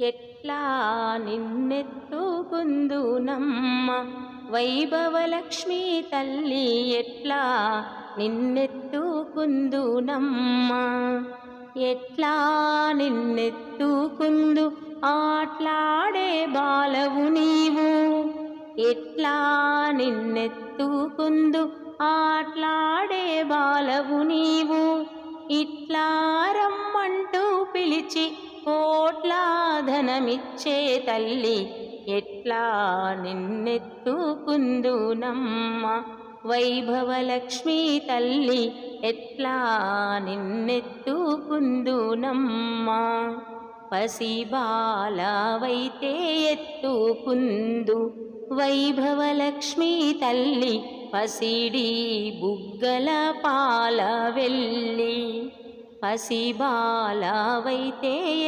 ఎట్లా నిన్నెత్తుకుందునమ్మ? వైభవలక్ష్మీ తల్లి ఎట్లా నిన్నెత్తుకుందునమ్మ? ఎట్లా నిన్నెత్తుకుందు? ఆట్లాడే బాలవు నీవు. ఎట్లా నిన్నెత్తుకుందు? ఆట్లాడే బాలవు నీవు. ఇట్లా రమ్మంటూ పిలిచి కోట్లా ధనమిచ్చే తల్లి ఎట్లా నిన్నెత్తుకుందునమ్మ? వైభవలక్ష్మీ తల్లి ఎట్లా నిన్నెత్తుకుందునమ్మ? పసిబాలవైతే ఎత్తుకుందు. వైభవలక్ష్మీ తల్లి పసిడి బుగ్గల పాల వెళ్ళి పసిబాలవైతే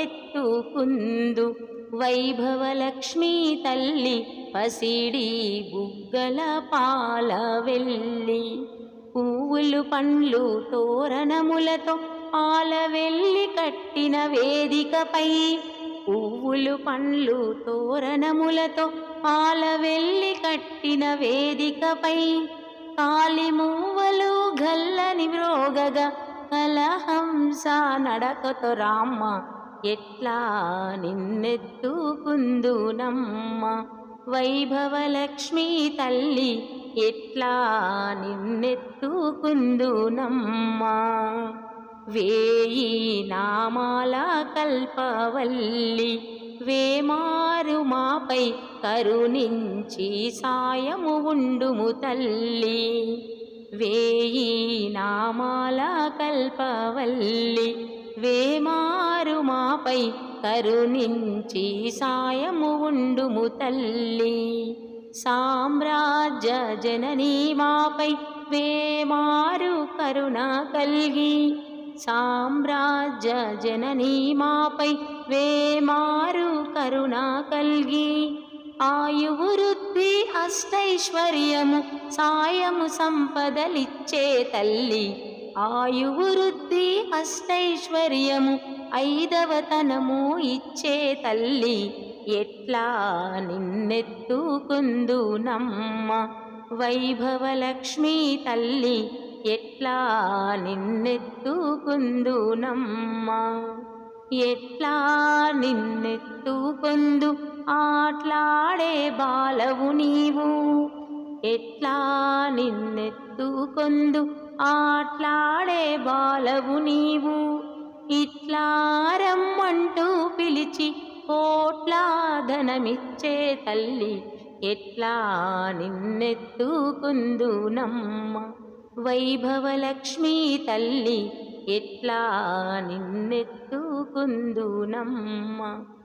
ఎత్తుకుందు. వైభవలక్ష్మీ తల్లి పసిడి బుగ్గల పాల వెళ్ళి పువ్వులు పండ్లు తోరణములతో పాల వెళ్ళి కట్టిన వేదికపై పువ్వులు పండ్లు తోరణములతో పాల వెళ్ళి కట్టిన వేదికపై కాలిమూవలు గల్లని మ్రోగగా కలహంస నడకతో రామ్మ ఎట్లా నిన్నెత్తుకుందునమ్మ? వైభవలక్ష్మి తల్లి ఎట్లా నిన్నెత్తుకుందునమ్మ? వేయి నామాల కల్పవల్లి వేమారు మాపై కరుణించి సాయము ఉండుము తల్లి. వేయి నామాల కల్పవల్లి వేమారు మాపై కరుణించి సాయము ఉండుము తల్లి. సామ్రాజ్య జననీ మాపై వేమారు కరుణ కల్గి సామ్రాజ్య జననీ మాపై వేమారు కరుణ కల్గి. ఆయువృద్ధి అష్టైశ్వర్యము సాయము సంపదలిచ్చే తల్లి. ఆయువృద్ధి అష్టైశ్వర్యము ఐదవతనము ఇచ్చే తల్లి. ఎట్లా నిన్నెత్తుకుందునమ్మ వైభవలక్ష్మీ తల్లి. ఎట్లా నిన్నెత్తుకుందునమ్మ. ఎట్లా నిన్నెత్తుకుందు ఆట్లాడే బాలవు నీవు. ఎట్లా నిన్నెత్తుకొందు? ఆట్లాడే బాలవు నీవు. ఇట్లా రమ్మంటూ పిలిచి కోట్లా ధనమిచ్చే తల్లి ఎట్లా నిన్నెత్తుకుందునమ్మ? వైభవలక్ష్మీ తల్లి ఎట్లా నిన్నెత్తుకుందునమ్మ?